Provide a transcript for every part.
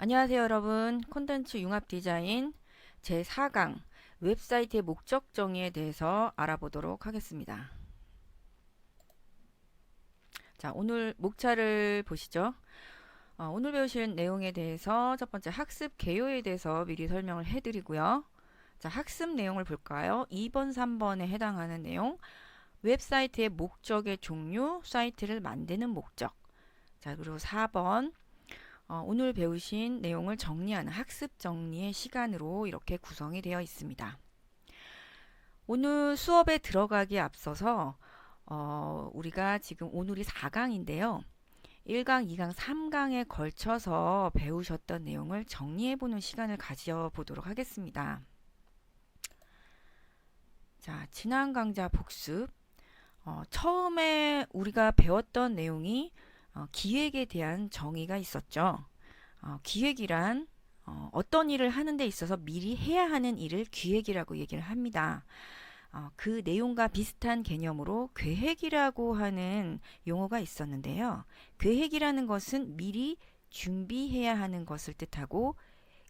안녕하세요 여러분. 콘텐츠 융합 디자인 제4강 웹사이트의 목적 정의에 대해서 알아보도록 하겠습니다. 자 오늘 목차를 보시죠. 어, 오늘 배우실 내용에 대해서 첫 번째 학습 개요에 대해서 미리 설명을 해드리고요. 자 학습 내용을 볼까요? 2번 3번에 해당하는 내용. 웹사이트의 목적의 종류 사이트를 만드는 목적. 자 그리고 4번 어, 오늘 배우신 내용을 정리하는 학습 정리의 시간으로 이렇게 구성이 되어 있습니다. 오늘 수업에 들어가기에 앞서서 어, 우리가 지금 오늘이 4강인데요. 1강, 2강, 3강에 걸쳐서 배우셨던 내용을 정리해보는 시간을 가져보도록 하겠습니다. 자, 지난 강좌 복습. 어, 처음에 우리가 배웠던 내용이 어, 기획에 대한 정의가 있었죠. 어, 기획이란 어, 어떤 일을 하는 데 있어서 미리 해야 하는 일을 기획이라고 얘기를 합니다. 어, 그 내용과 비슷한 개념으로 계획이라고 하는 용어가 있었는데요. 계획이라는 것은 미리 준비해야 하는 것을 뜻하고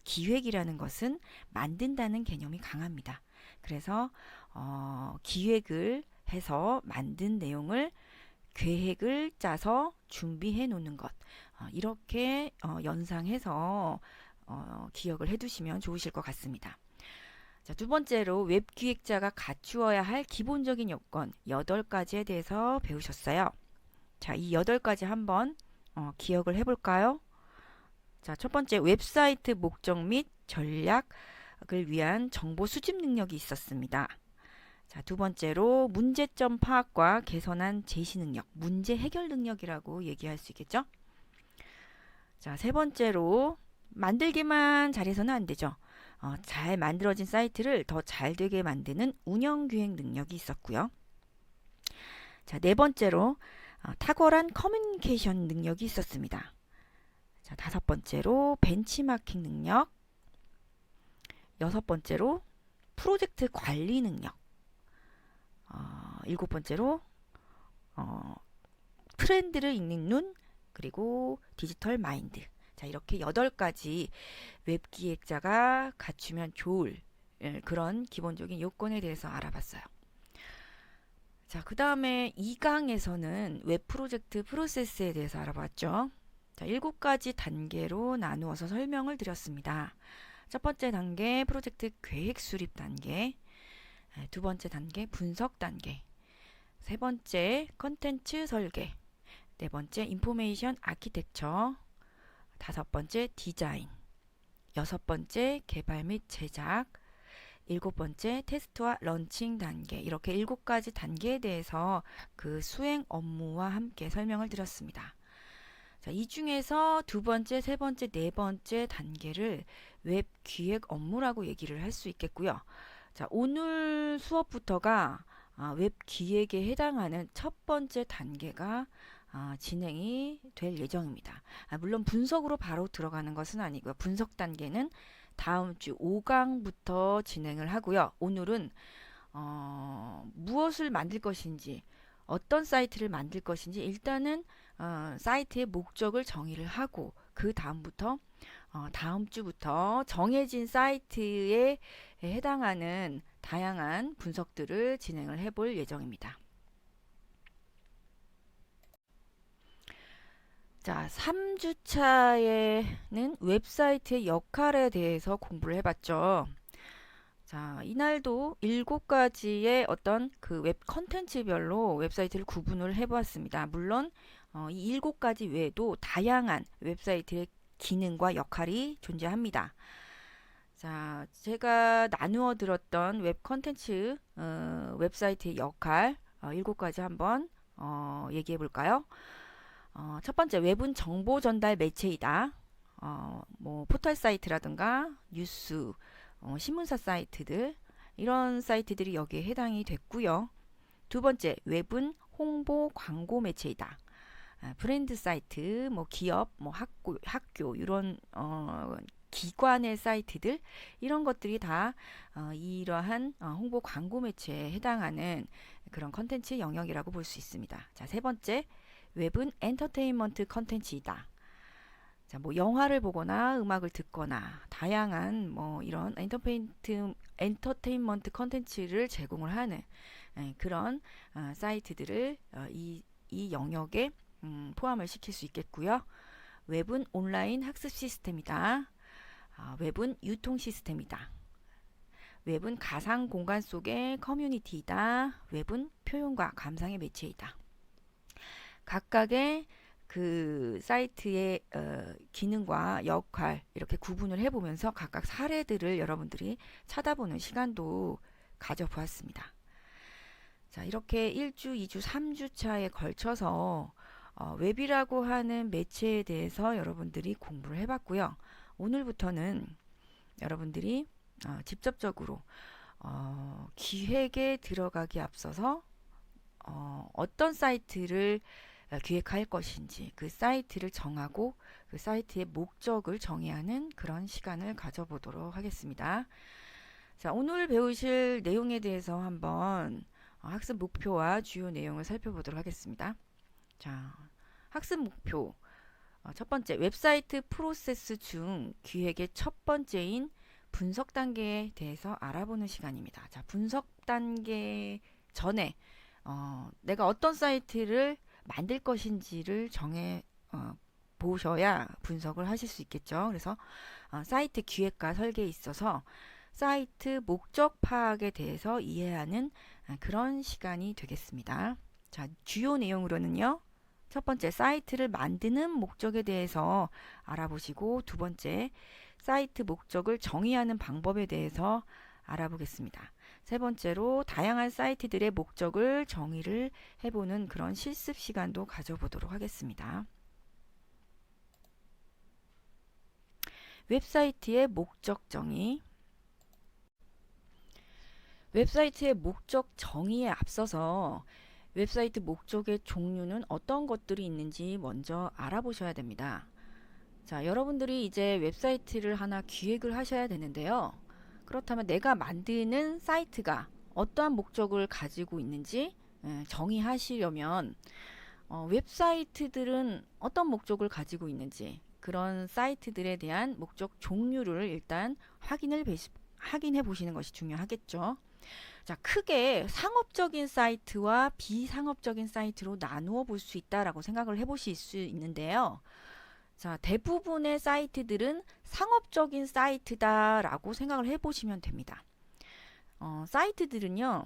기획이라는 것은 만든다는 개념이 강합니다. 그래서 어, 기획을 해서 만든 내용을 계획을 짜서 준비해 놓는 것 어, 이렇게 어, 연상해서 어, 기억을 해 두시면 좋으실 것 같습니다. 자, 두 번째로 웹 기획자가 갖추어야 할 기본적인 요건 8가지에 대해서 배우셨어요. 자, 이 8가지 한번 어, 기억을 해 볼까요? 자, 첫 번째 웹사이트 목적 및 전략을 위한 정보 수집 능력이 있었습니다. 자, 두 번째로 문제점 파악과 개선한 제시 능력, 문제 해결 능력이라고 얘기할 수 있겠죠? 자, 세 번째로 만들기만 잘해서는 안 되죠. 어, 잘 만들어진 사이트를 더 잘 되게 만드는 운영 기획 능력이 있었고요. 자, 네 번째로 어, 탁월한 커뮤니케이션 능력이 있었습니다. 자, 다섯 번째로 벤치마킹 능력. 여섯 번째로 프로젝트 관리 능력. 어, 일곱 번째로 어, 트렌드를 읽는 눈 그리고 디지털 마인드 자 이렇게 여덟 가지 웹 기획자가 갖추면 좋을 예, 그런 기본적인 요건에 대해서 알아봤어요. 자, 그 다음에 2강에서는 웹 프로젝트 프로세스에 대해서 알아봤죠. 자, 일곱 가지 단계로 나누어서 설명을 드렸습니다. 첫 번째 단계 프로젝트 계획 수립 단계, 네, 두 번째 단계 분석 단계, 세 번째 컨텐츠 설계, 네 번째 인포메이션 아키텍처, 다섯 번째 디자인, 여섯 번째 개발 및 제작, 일곱 번째 테스트와 런칭 단계. 이렇게 일곱 가지 단계에 대해서 그 수행 업무와 함께 설명을 드렸습니다. 자, 이 중에서 두 번째, 세 번째, 네 번째 단계를 웹 기획 업무라고 얘기를 할 수 있겠고요. 자, 오늘 수업부터가 아, 웹 기획에 해당하는 첫 번째 단계가 아, 진행이 될 예정입니다. 아, 물론 분석으로 바로 들어가는 것은 아니고요. 분석 단계는 다음 주 5강부터 진행을 하고요. 오늘은 어, 무엇을 만들 것인지 어떤 사이트를 만들 것인지 일단은 어, 사이트의 목적을 정의를 하고 그 다음부터 어, 다음 주부터 정해진 사이트에 해당하는 다양한 분석들을 진행을 해볼 예정입니다. 자, 3주차에는 웹사이트의 역할에 대해서 공부를 해봤죠. 자, 이날도 7가지의 어떤 그 웹 컨텐츠별로 웹사이트를 구분을 해보았습니다. 물론 어, 이 7가지 외에도 다양한 웹사이트의 기능과 역할이 존재합니다. 자, 제가 나누어 들었던 웹 컨텐츠 어, 웹사이트의 역할 어, 7가지 한번 어, 얘기해 볼까요? 어, 첫 번째 웹은 정보 전달 매체이다. 어, 뭐 포털 사이트라든가 뉴스, 어, 신문사 사이트들 이런 사이트들이 여기에 해당이 됐고요. 두 번째 웹은 홍보 광고 매체이다. 아, 브랜드 사이트, 뭐 기업, 뭐 학교, 학교 이런 어, 기관의 사이트들 이런 것들이 다 어, 이러한 어, 홍보 광고 매체에 해당하는 그런 컨텐츠 영역이라고 볼 수 있습니다. 자, 세 번째 웹은 엔터테인먼트 컨텐츠이다. 자, 뭐 영화를 보거나 음악을 듣거나 다양한 뭐 이런 엔터테인트 엔터테인먼트 컨텐츠를 제공을 하는 예, 그런 어, 사이트들을 어, 이, 이 영역에 음, 포함을 시킬 수 있겠고요. 웹은 온라인 학습 시스템이다. 아, 웹은 유통 시스템이다. 웹은 가상 공간 속의 커뮤니티이다. 웹은 표현과 감상의 매체이다. 각각의 그 사이트의 어, 기능과 역할 이렇게 구분을 해보면서 각각 사례들을 여러분들이 찾아보는 시간도 가져보았습니다. 자, 이렇게 1주, 2주, 3주 차에 걸쳐서 어, 웹이라고 하는 매체에 대해서 여러분들이 공부를 해봤고요. 오늘부터는 여러분들이 어, 직접적으로 어, 기획에 들어가기 앞서서 어, 어떤 사이트를 어, 기획할 것인지 그 사이트를 정하고 그 사이트의 목적을 정의하는 그런 시간을 가져보도록 하겠습니다. 자, 오늘 배우실 내용에 대해서 한번 어, 학습 목표와 주요 내용을 살펴보도록 하겠습니다. 자, 학습 목표. 어, 첫 번째, 웹사이트 프로세스 중 기획의 첫 번째인 분석 단계에 대해서 알아보는 시간입니다. 자, 분석 단계 전에 어, 내가 어떤 사이트를 만들 것인지를 정해 어, 보셔야 분석을 하실 수 있겠죠. 그래서 어, 사이트 기획과 설계에 있어서 사이트 목적 파악에 대해서 이해하는 아, 그런 시간이 되겠습니다. 자, 주요 내용으로는요. 첫 번째, 사이트를 만드는 목적에 대해서 알아보시고, 두 번째, 사이트 목적을 정의하는 방법에 대해서 알아보겠습니다. 세 번째로, 다양한 사이트들의 목적을 정의를 해보는 그런 실습 시간도 가져보도록 하겠습니다. 웹사이트의 목적 정의. 웹사이트의 목적 정의에 앞서서 웹사이트 목적의 종류는 어떤 것들이 있는지 먼저 알아보셔야 됩니다. 자, 여러분들이 이제 웹사이트를 하나 기획을 하셔야 되는데요. 그렇다면 내가 만드는 사이트가 어떠한 목적을 가지고 있는지 예, 정의하시려면 어, 웹사이트들은 어떤 목적을 가지고 있는지 그런 사이트들에 대한 목적 종류를 일단 확인을 확인해 보시는 것이 중요하겠죠. 자, 크게 상업적인 사이트와 비상업적인 사이트로 나누어 볼 수 있다라고 생각을 해 보실 수 있는데요. 자, 대부분의 사이트들은 상업적인 사이트다라고 생각을 해 보시면 됩니다. 어, 사이트들은요,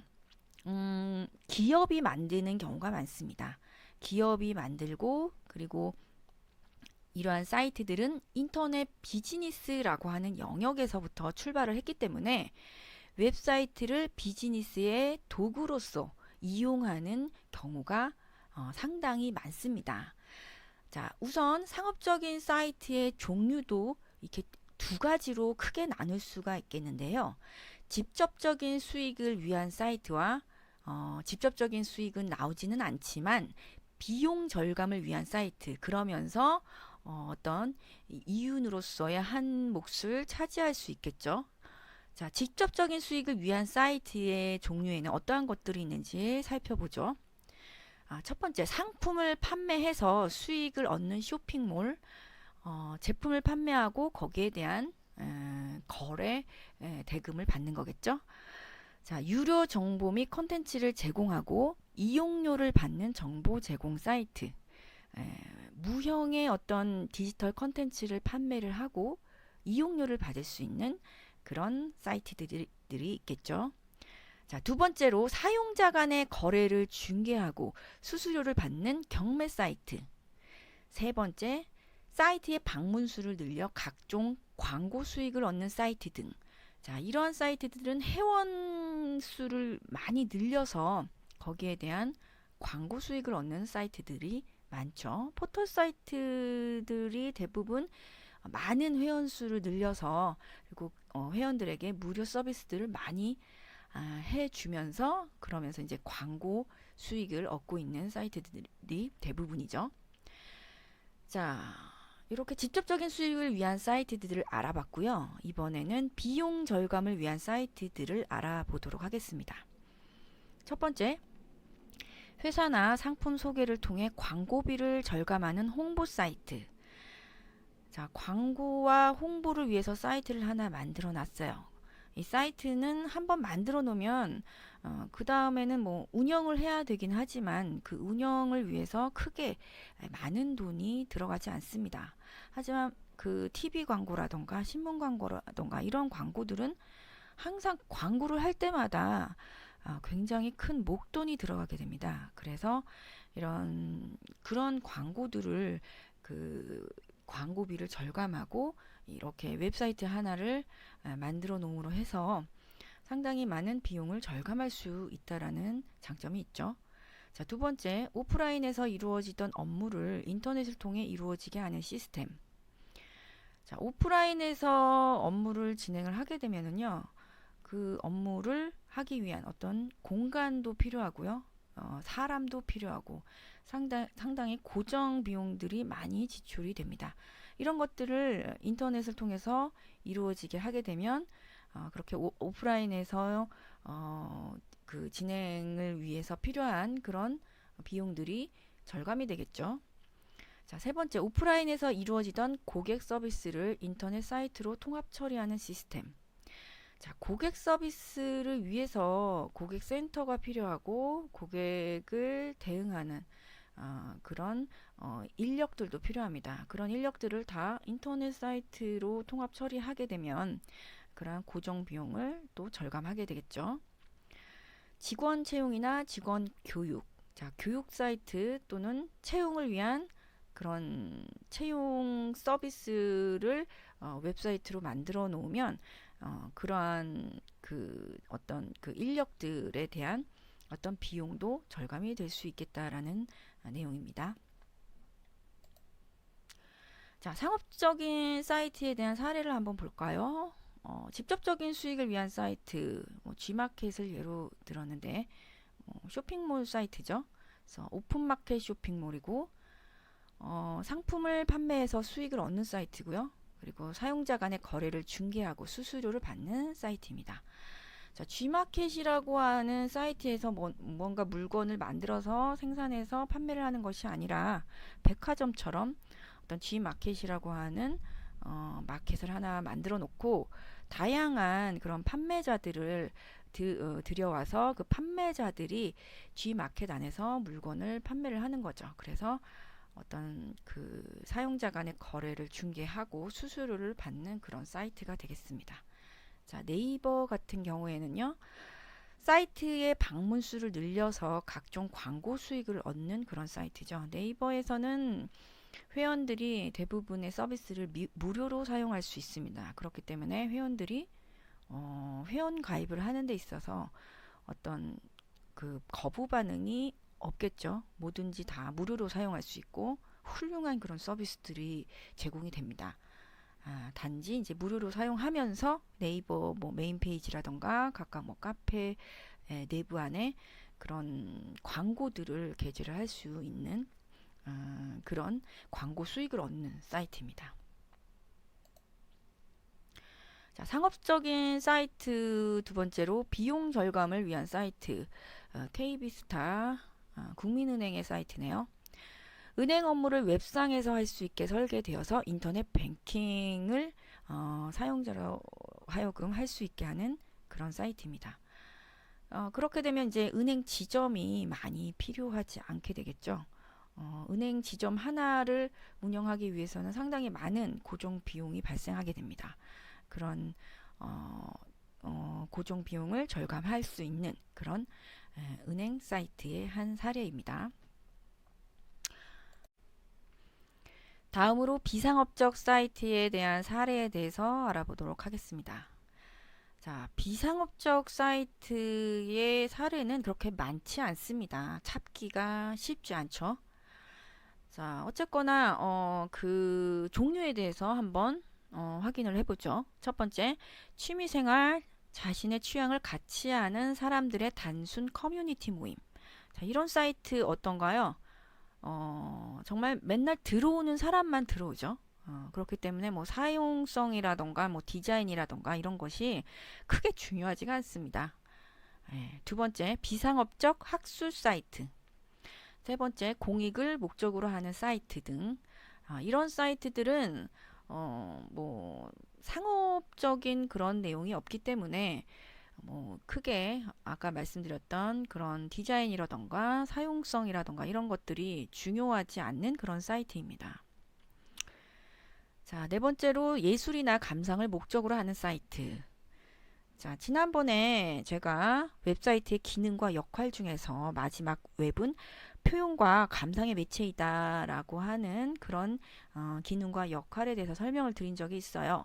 음, 기업이 만드는 경우가 많습니다. 기업이 만들고, 그리고 이러한 사이트들은 인터넷 비즈니스라고 하는 영역에서부터 출발을 했기 때문에 웹사이트를 비즈니스의 도구로서 이용하는 경우가 어, 상당히 많습니다. 자, 우선 상업적인 사이트의 종류도 이렇게 두 가지로 크게 나눌 수가 있겠는데요. 직접적인 수익을 위한 사이트와 어, 직접적인 수익은 나오지는 않지만 비용 절감을 위한 사이트 그러면서 어, 어떤 이윤으로서의 한 몫을 차지할 수 있겠죠. 자, 직접적인 수익을 위한 사이트의 종류에는 어떠한 것들이 있는지 살펴보죠. 아, 첫 번째, 상품을 판매해서 수익을 얻는 쇼핑몰, 어, 제품을 판매하고 거기에 대한 에, 거래 에, 대금을 받는 거겠죠. 자, 유료 정보 및 컨텐츠를 제공하고 이용료를 받는 정보 제공 사이트. 에, 무형의 어떤 디지털 컨텐츠를 판매를 하고 이용료를 받을 수 있는 그런 사이트들이 있겠죠. 자, 두 번째로 사용자 간의 거래를 중개하고 수수료를 받는 경매 사이트. 세 번째, 사이트의 방문 수를 늘려 각종 광고 수익을 얻는 사이트 등. 자, 이러한 사이트들은 회원 수를 많이 늘려서 거기에 대한 광고 수익을 얻는 사이트들이 많죠. 포털 사이트들이 대부분 많은 회원 수를 늘려서 그리고 어, 회원들에게 무료 서비스들을 많이 아, 해주면서 그러면서 이제 광고 수익을 얻고 있는 사이트들이 대부분이죠. 자, 이렇게 직접적인 수익을 위한 사이트들을 알아봤고요. 이번에는 비용 절감을 위한 사이트들을 알아보도록 하겠습니다. 첫 번째, 회사나 상품 소개를 통해 광고비를 절감하는 홍보 사이트. 자, 광고와 홍보를 위해서 사이트를 하나 만들어 놨어요. 이 사이트는 한번 만들어 놓으면 어, 그 다음에는 뭐 운영을 해야 되긴 하지만 그 운영을 위해서 크게 많은 돈이 들어가지 않습니다. 하지만 그 TV 광고라던가 신문 광고라던가 이런 광고들은 항상 광고를 할 때마다 어, 굉장히 큰 목돈이 들어가게 됩니다. 그래서 이런 그런 광고들을 그 광고비를 절감하고 이렇게 웹사이트 하나를 아, 만들어 놓음으로 해서 상당히 많은 비용을 절감할 수 있다라는 장점이 있죠. 자, 두 번째, 오프라인에서 이루어지던 업무를 인터넷을 통해 이루어지게 하는 시스템. 자, 오프라인에서 업무를 진행을 하게 되면은요, 그 업무를 하기 위한 어떤 공간도 필요하고요, 어, 사람도 필요하고 상당, 상당히 고정 비용들이 많이 지출이 됩니다. 이런 것들을 인터넷을 통해서 이루어지게 하게 되면 어, 그렇게 오, 오프라인에서 어, 그 진행을 위해서 필요한 그런 비용들이 절감이 되겠죠. 자, 세 번째, 오프라인에서 이루어지던 고객 서비스를 인터넷 사이트로 통합 처리하는 시스템. 자, 고객 서비스를 위해서 고객 센터가 필요하고 고객을 대응하는 어, 그런 어, 인력들도 필요합니다. 그런 인력들을 다 인터넷 사이트로 통합 처리하게 되면 그러한 고정 비용을 또 절감하게 되겠죠. 직원 채용이나 직원 교육, 자 교육 사이트 또는 채용을 위한 그런 채용 서비스를 어, 웹사이트로 만들어 놓으면 어, 그러한 그 어떤 그 인력들에 대한 어떤 비용도 절감이 될 수 있겠다라는 아, 내용입니다. 자, 상업적인 사이트에 대한 사례를 한번 볼까요? 어, 직접적인 수익을 위한 사이트, 뭐 G마켓을 예로 들었는데 어, 쇼핑몰 사이트죠. 그래서 오픈마켓 쇼핑몰이고 어, 상품을 판매해서 수익을 얻는 사이트고요. 그리고 사용자 간의 거래를 중개하고 수수료를 받는 사이트입니다. 자, G마켓이라고 하는 사이트에서 뭐, 뭔가 물건을 만들어서 생산해서 판매를 하는 것이 아니라 백화점처럼 어떤 G마켓이라고 하는 어, 마켓을 하나 만들어 놓고 다양한 그런 판매자들을 드, 어, 들여와서 그 판매자들이 G마켓 안에서 물건을 판매를 하는 거죠. 그래서 어떤 그 사용자 간의 거래를 중개하고 수수료를 받는 그런 사이트가 되겠습니다. 자, 네이버 같은 경우에는요. 사이트의 방문 수를 늘려서 각종 광고 수익을 얻는 그런 사이트죠. 네이버에서는 회원들이 대부분의 서비스를 미, 무료로 사용할 수 있습니다. 그렇기 때문에 회원들이 어, 회원 가입을 하는 데 있어서 어떤 그 거부 반응이 없겠죠. 뭐든지 다 무료로 사용할 수 있고 훌륭한 그런 서비스들이 제공이 됩니다. 아, 단지 이제 무료로 사용하면서 네이버 뭐 메인 페이지라던가 각각 뭐 카페 에, 내부 안에 그런 광고들을 게재를 할 수 있는 어, 그런 광고 수익을 얻는 사이트입니다. 자, 상업적인 사이트 두 번째로 비용 절감을 위한 사이트 어, KB스타 어, 국민은행의 사이트네요. 은행 업무를 웹상에서 할 수 있게 설계되어서 인터넷 뱅킹을 어, 사용자로 하여금 할 수 있게 하는 그런 사이트입니다. 어, 그렇게 되면 이제 은행 지점이 많이 필요하지 않게 되겠죠. 어, 은행 지점 하나를 운영하기 위해서는 상당히 많은 고정 비용이 발생하게 됩니다. 그런 어, 어, 고정 비용을 절감할 수 있는 그런 에, 은행 사이트의 한 사례입니다. 다음으로 비상업적 사이트에 대한 사례에 대해서 알아보도록 하겠습니다. 자, 비상업적 사이트의 사례는 그렇게 많지 않습니다. 찾기가 쉽지 않죠. 자, 어쨌거나 어, 그 종류에 대해서 한번 어, 확인을 해보죠. 첫 번째, 취미생활, 자신의 취향을 같이 하는 사람들의 단순 커뮤니티 모임. 자, 이런 사이트 어떤가요? 어, 정말 맨날 들어오는 사람만 들어오죠. 어, 그렇기 때문에 뭐 사용성이라던가 뭐 디자인이라던가 이런 것이 크게 중요하지가 않습니다. 예, 두 번째, 비상업적 학술 사이트. 세 번째, 공익을 목적으로 하는 사이트 등 아, 이런 사이트들은 어, 뭐 상업적인 그런 내용이 없기 때문에 뭐 크게 아까 말씀드렸던 그런 디자인이라던가 사용성이라던가 이런 것들이 중요하지 않는 그런 사이트입니다. 자, 네 번째로 예술이나 감상을 목적으로 하는 사이트. 자, 지난번에 제가 웹사이트의 기능과 역할 중에서 마지막 웹은 표현과 감상의 매체이다라고 하는 그런 어, 기능과 역할에 대해서 설명을 드린 적이 있어요.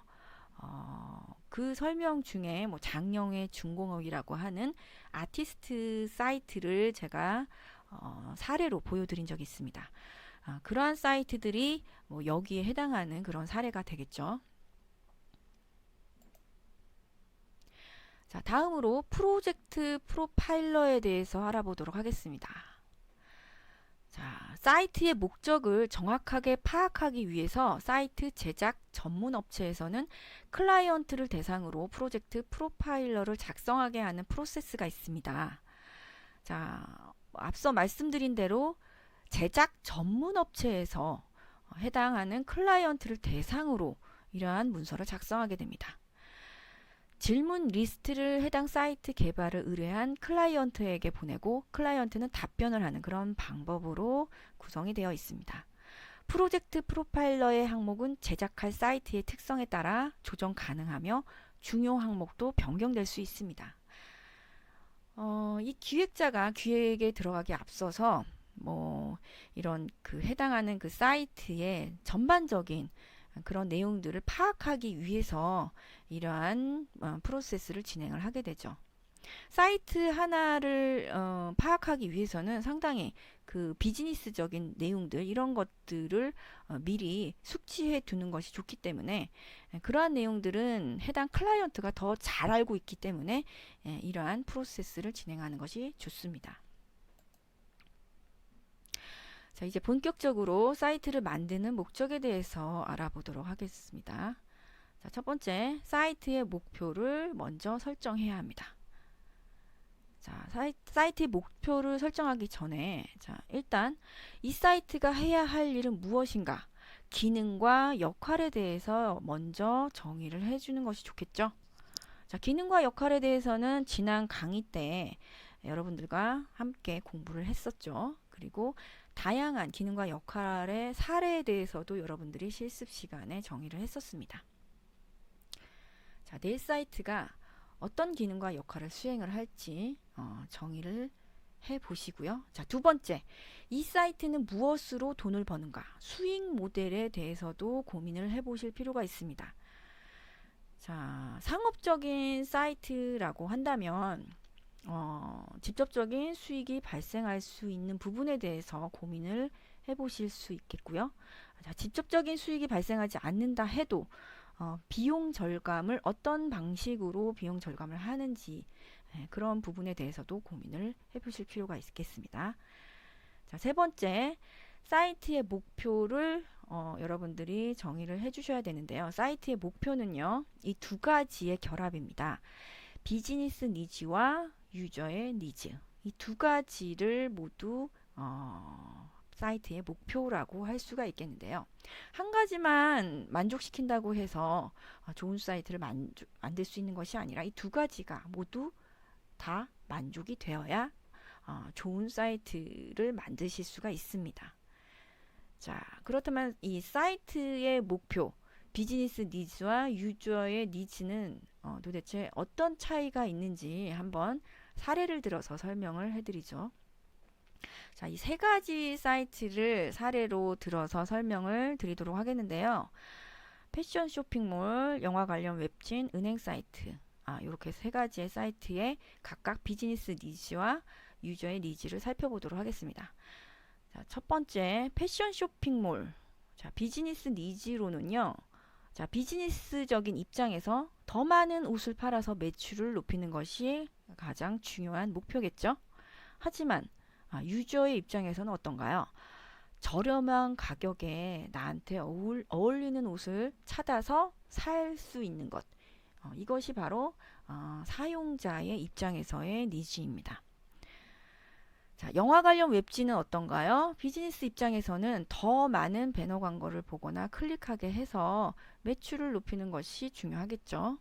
어, 그 설명 중에 뭐 장영의 중공업이라고 하는 아티스트 사이트를 제가 어, 사례로 보여드린 적이 있습니다. 아, 그러한 사이트들이 뭐 여기에 해당하는 그런 사례가 되겠죠. 자, 다음으로 프로젝트 프로파일러에 대해서 알아보도록 하겠습니다. 자, 사이트의 목적을 정확하게 파악하기 위해서 사이트 제작 전문 업체에서는 클라이언트를 대상으로 프로젝트 프로파일러를 작성하게 하는 프로세스가 있습니다. 자, 앞서 말씀드린 대로 제작 전문 업체에서 해당하는 클라이언트를 대상으로 이러한 문서를 작성하게 됩니다. 질문 리스트를 해당 사이트 개발을 의뢰한 클라이언트에게 보내고 클라이언트는 답변을 하는 그런 방법으로 구성이 되어 있습니다. 프로젝트 프로파일러의 항목은 제작할 사이트의 특성에 따라 조정 가능하며 중요 항목도 변경될 수 있습니다. 어, 이 기획자가 기획에 들어가기 앞서서 뭐 이런 그 해당하는 그 사이트의 전반적인 그런 내용들을 파악하기 위해서 이러한 어, 프로세스를 진행을 하게 되죠. 사이트 하나를 어, 파악하기 위해서는 상당히 그 비즈니스적인 내용들 이런 것들을 어, 미리 숙지해 두는 것이 좋기 때문에 예, 그러한 내용들은 해당 클라이언트가 더 잘 알고 있기 때문에 예, 이러한 프로세스를 진행하는 것이 좋습니다. 자, 이제 본격적으로 사이트를 만드는 목적에 대해서 알아보도록 하겠습니다. 자, 첫 번째, 사이트의 목표를 먼저 설정해야 합니다. 자, 사이, 사이트의 목표를 설정하기 전에, 자, 일단 이 사이트가 해야 할 일은 무엇인가? 기능과 역할에 대해서 먼저 정의를 해주는 것이 좋겠죠. 자, 기능과 역할에 대해서는 지난 강의 때 여러분들과 함께 공부를 했었죠. 그리고 다양한 기능과 역할의 사례에 대해서도 여러분들이 실습 시간에 정의를 했었습니다. 자, 내 사이트가 어떤 기능과 역할을 수행을 할지 어, 정의를 해 보시고요. 자, 두 번째. 이 사이트는 무엇으로 돈을 버는가? 수익 모델에 대해서도 고민을 해 보실 필요가 있습니다. 자, 상업적인 사이트라고 한다면 어, 직접적인 수익이 발생할 수 있는 부분에 대해서 고민을 해보실 수 있겠고요. 자, 직접적인 수익이 발생하지 않는다 해도 어, 비용 절감을 어떤 방식으로 비용 절감을 하는지 네, 그런 부분에 대해서도 고민을 해보실 필요가 있겠습니다. 자, 세 번째, 사이트의 목표를 어, 여러분들이 정의를 해주셔야 되는데요. 사이트의 목표는요, 이 두 가지의 결합입니다. 비즈니스 니즈와 유저의 니즈 이 두 가지를 모두 어, 사이트의 목표라고 할 수가 있겠는데요. 한 가지만 만족시킨다고 해서 어, 좋은 사이트를 만족, 만들 수 있는 것이 아니라 이 두 가지가 모두 다 만족이 되어야 어, 좋은 사이트를 만드실 수가 있습니다. 자, 그렇다면 이 사이트의 목표, 비즈니스 니즈와 유저의 니즈는 어, 도대체 어떤 차이가 있는지 한번 사례를 들어서 설명을 해드리죠. 자, 이 세 가지 사이트를 사례로 들어서 설명을 드리도록 하겠는데요. 패션 쇼핑몰, 영화 관련 웹진, 은행 사이트. 아, 이렇게 세 가지의 사이트의 각각 비즈니스 니즈와 유저의 니즈를 살펴보도록 하겠습니다. 자, 첫 번째, 패션 쇼핑몰. 자, 비즈니스 니즈로는요. 자, 비즈니스적인 입장에서 더 많은 옷을 팔아서 매출을 높이는 것이 가장 중요한 목표겠죠. 하지만 아, 유저의 입장에서는 어떤가요? 저렴한 가격에 나한테 어울, 어울리는 옷을 찾아서 살 수 있는 것. 어, 이것이 바로 어, 사용자의 입장에서의 니즈입니다. 자, 영화 관련 웹진은 어떤가요? 비즈니스 입장에서는 더 많은 배너 광고를 보거나 클릭하게 해서 매출을 높이는 것이 중요하겠죠.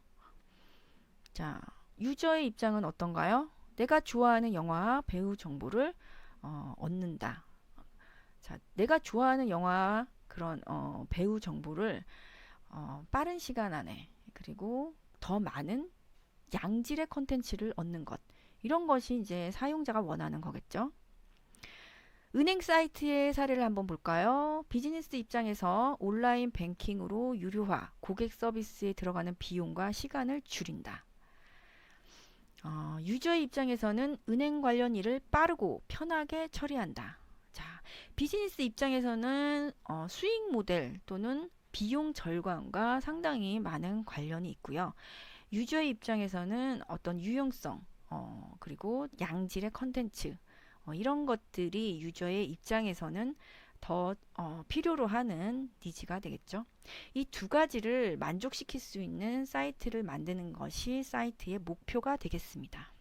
자, 유저의 입장은 어떤가요? 내가 좋아하는 영화 배우 정보를 어, 얻는다. 자, 내가 좋아하는 영화 그런 어, 배우 정보를 어, 빠른 시간 안에 그리고 더 많은 양질의 컨텐츠를 얻는 것. 이런 것이 이제 사용자가 원하는 거겠죠. 은행 사이트의 사례를 한번 볼까요? 비즈니스 입장에서 온라인 뱅킹으로 유료화, 고객 서비스에 들어가는 비용과 시간을 줄인다. 어, 유저의 입장에서는 은행 관련 일을 빠르고 편하게 처리한다. 자, 비즈니스 입장에서는 어, 수익 모델 또는 비용 절감과 상당히 많은 관련이 있고요. 유저의 입장에서는 어떤 유용성, 어, 그리고 양질의 컨텐츠, 어, 이런 것들이 유저의 입장에서는 더 어, 필요로 하는 니즈가 되겠죠. 이 두 가지를 만족시킬 수 있는 사이트를 만드는 것이 사이트의 목표가 되겠습니다.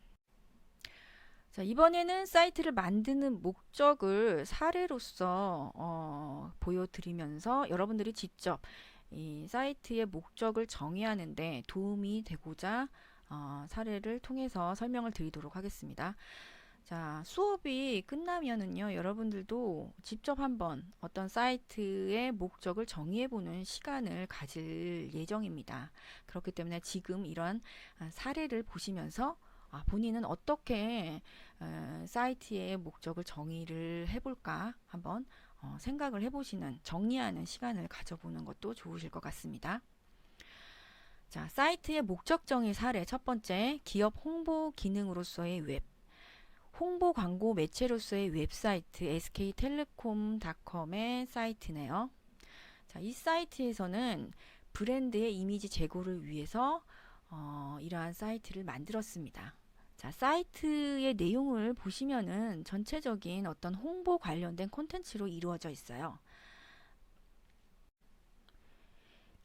자, 이번에는 사이트를 만드는 목적을 사례로서 어, 보여드리면서 여러분들이 직접 이 사이트의 목적을 정의하는데 도움이 되고자 어, 사례를 통해서 설명을 드리도록 하겠습니다. 자, 수업이 끝나면은요, 여러분들도 직접 한번 어떤 사이트의 목적을 정의해보는 시간을 가질 예정입니다. 그렇기 때문에 지금 이런 아, 사례를 보시면서 아, 본인은 어떻게 어, 사이트의 목적을 정의를 해볼까 한번 어, 생각을 해보시는 정리하는 시간을 가져보는 것도 좋으실 것 같습니다. 자, 사이트의 목적 정의 사례 첫 번째 기업 홍보 기능으로서의 웹 홍보 광고 매체로서의 웹사이트 sk텔레콤닷컴의 사이트네요. 자, 이 사이트에서는 브랜드의 이미지 제고를 위해서 어, 이러한 사이트를 만들었습니다. 자, 사이트의 내용을 보시면은 전체적인 어떤 홍보 관련된 콘텐츠로 이루어져 있어요.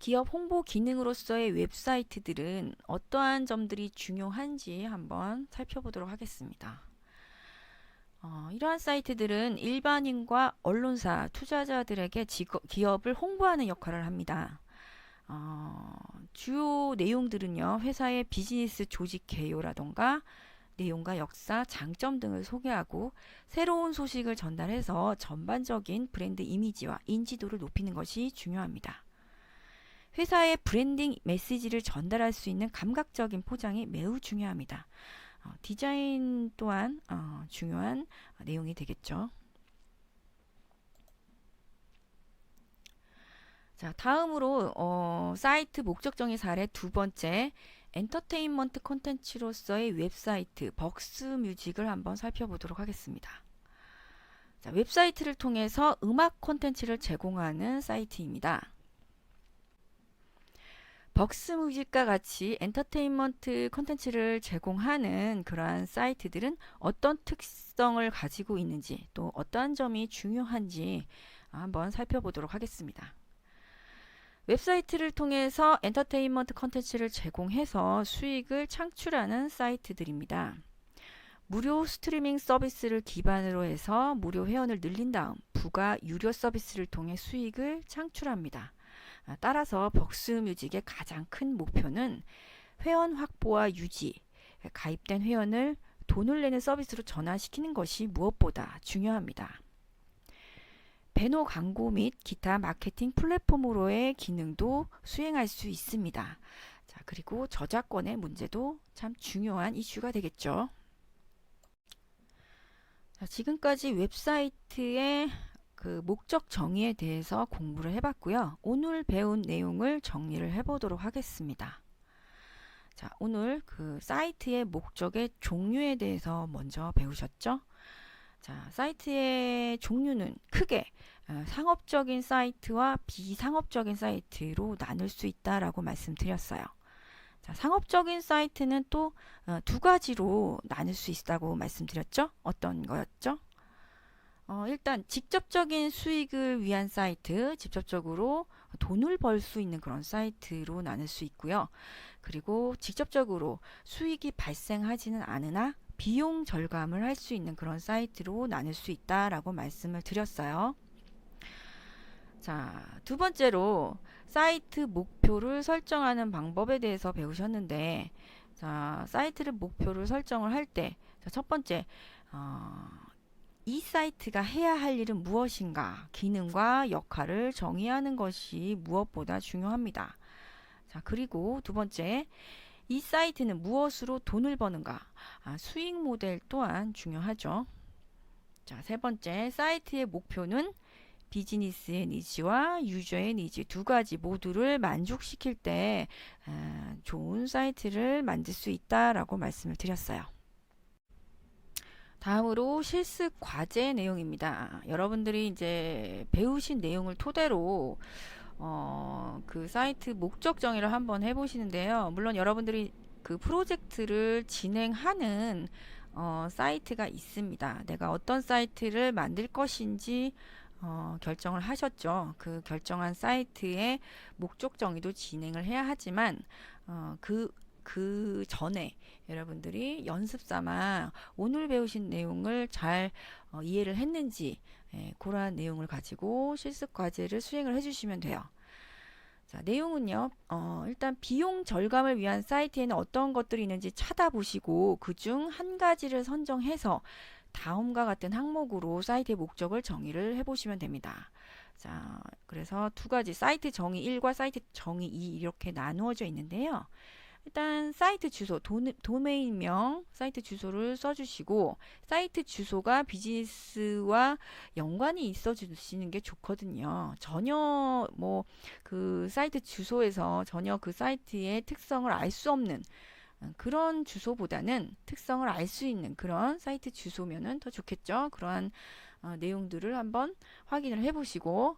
기업 홍보 기능으로서의 웹사이트들은 어떠한 점들이 중요한지 한번 살펴보도록 하겠습니다. 어, 이러한 사이트들은 일반인과 언론사, 투자자들에게 직업, 기업을 홍보하는 역할을 합니다. 어, 주요 내용들은요, 회사의 비즈니스 조직 개요라던가 내용과 역사, 장점 등을 소개하고 새로운 소식을 전달해서 전반적인 브랜드 이미지와 인지도를 높이는 것이 중요합니다. 회사의 브랜딩 메시지를 전달할 수 있는 감각적인 포장이 매우 중요합니다. 어, 디자인 또한 어, 중요한 내용이 되겠죠. 자, 다음으로 어, 사이트 목적 정의 사례 두 번째 엔터테인먼트 콘텐츠로서의 웹사이트 벅스 뮤직을 한번 살펴보도록 하겠습니다. 자, 웹사이트를 통해서 음악 콘텐츠를 제공하는 사이트입니다. 벅스 뮤직과 같이 엔터테인먼트 콘텐츠를 제공하는 그러한 사이트들은 어떤 특성을 가지고 있는지 또 어떠한 점이 중요한지 한번 살펴보도록 하겠습니다. 웹사이트를 통해서 엔터테인먼트 콘텐츠를 제공해서 수익을 창출하는 사이트들입니다. 무료 스트리밍 서비스를 기반으로 해서 무료 회원을 늘린 다음 부가 유료 서비스를 통해 수익을 창출합니다. 아, 따라서 벅스뮤직의 가장 큰 목표는 회원 확보와 유지, 가입된 회원을 돈을 내는 서비스로 전환시키는 것이 무엇보다 중요합니다. 배너 광고 및 기타 마케팅 플랫폼으로의 기능도 수행할 수 있습니다. 자, 그리고 저작권의 문제도 참 중요한 이슈가 되겠죠. 자, 지금까지 웹사이트의 그 목적 정의에 대해서 공부를 해봤고요. 오늘 배운 내용을 정리를 해보도록 하겠습니다. 자, 오늘 그 사이트의 목적의 종류에 대해서 먼저 배우셨죠? 자, 사이트의 종류는 크게 어, 상업적인 사이트와 비상업적인 사이트로 나눌 수 있다라고 말씀드렸어요. 자, 상업적인 사이트는 또두 어, 가지로 나눌 수 있다고 말씀드렸죠? 어떤 거였죠? 어, 일단 직접적인 수익을 위한 사이트, 직접적으로 돈을 벌 수 있는 그런 사이트로 나눌 수 있고요. 그리고 직접적으로 수익이 발생하지는 않으나 비용 절감을 할 수 있는 그런 사이트로 나눌 수 있다라고 말씀을 드렸어요. 자, 두 번째로 사이트 목표를 설정하는 방법에 대해서 배우셨는데, 자, 사이트를 목표를 설정을 할 때, 자, 첫 번째, 어, 이 사이트가 해야 할 일은 무엇인가, 기능과 역할을 정의하는 것이 무엇보다 중요합니다. 자, 그리고 두 번째, 이 사이트는 무엇으로 돈을 버는가, 아, 수익 모델 또한 중요하죠. 자, 세 번째, 사이트의 목표는 비즈니스의 니즈와 유저의 니즈 두 가지 모두를 만족시킬 때 아, 좋은 사이트를 만들 수 있다라고 말씀을 드렸어요. 다음으로 실습 과제 내용입니다. 여러분들이 이제 배우신 내용을 토대로 어, 그 사이트 목적 정의를 한번 해보시는데요. 물론 여러분들이 그 프로젝트를 진행하는 어, 사이트가 있습니다. 내가 어떤 사이트를 만들 것인지 어, 결정을 하셨죠. 그 결정한 사이트의 목적 정의도 진행을 해야 하지만 어, 그, 그 전에 여러분들이 연습 삼아 오늘 배우신 내용을 잘 어, 이해를 했는지 예, 그러한 내용을 가지고 실습 과제를 수행을 해주시면 돼요. 자, 내용은요, 어, 일단 비용 절감을 위한 사이트에는 어떤 것들이 있는지 찾아보시고 그 중 한 가지를 선정해서 다음과 같은 항목으로 사이트의 목적을 정의를 해보시면 됩니다. 자, 그래서 두 가지 사이트 정의 1과 사이트 정의 2 이렇게 나누어져 있는데요. 일단 사이트 주소, 도, 도메인명, 사이트 주소를 써주시고 사이트 주소가 비즈니스와 연관이 있어 주시는 게 좋거든요. 전혀 뭐 그 사이트 주소에서 전혀 그 사이트의 특성을 알 수 없는 어, 그런 주소보다는 특성을 알 수 있는 그런 사이트 주소면은 더 좋겠죠. 그러한 어, 내용들을 한번 확인을 해보시고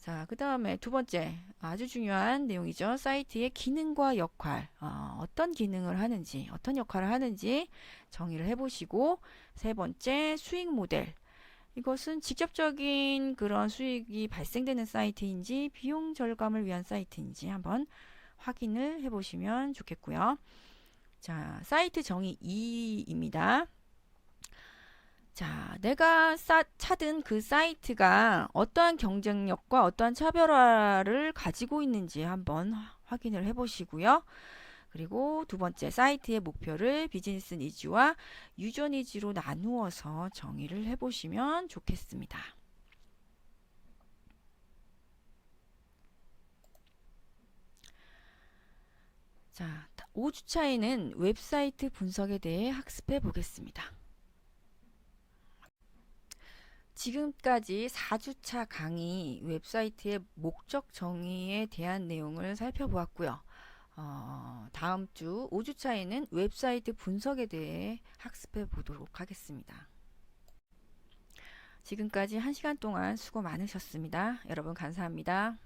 자, 그 다음에 두 번째 아주 중요한 내용이죠. 사이트의 기능과 역할 어, 떤 기능을 하는지 어떤 역할을 하는지 정의를 해보시고 세 번째 수익 모델 이것은 직접적인 그런 수익이 발생되는 사이트인지 비용 절감을 위한 사이트인지 한번 확인을 해보시면 좋겠고요. 자, 사이트 정의 2입니다. 자, 내가 싸, 찾은 그 사이트가 어떠한 경쟁력과 어떠한 차별화를 가지고 있는지 한번 확인을 해보시고요. 그리고 두 번째, 사이트의 목표를 비즈니스 니즈와 유저 니즈로 나누어서 정의를 해보시면 좋겠습니다. 자, 5주차에는 웹사이트 분석에 대해 학습해 보겠습니다. 지금까지 4주차 강의 웹사이트의 목적 정의에 대한 내용을 살펴보았고요. 어, 다음 주 5주차에는 웹사이트 분석에 대해 학습해 보도록 하겠습니다. 지금까지 1시간 동안 수고 많으셨습니다. 여러분 감사합니다.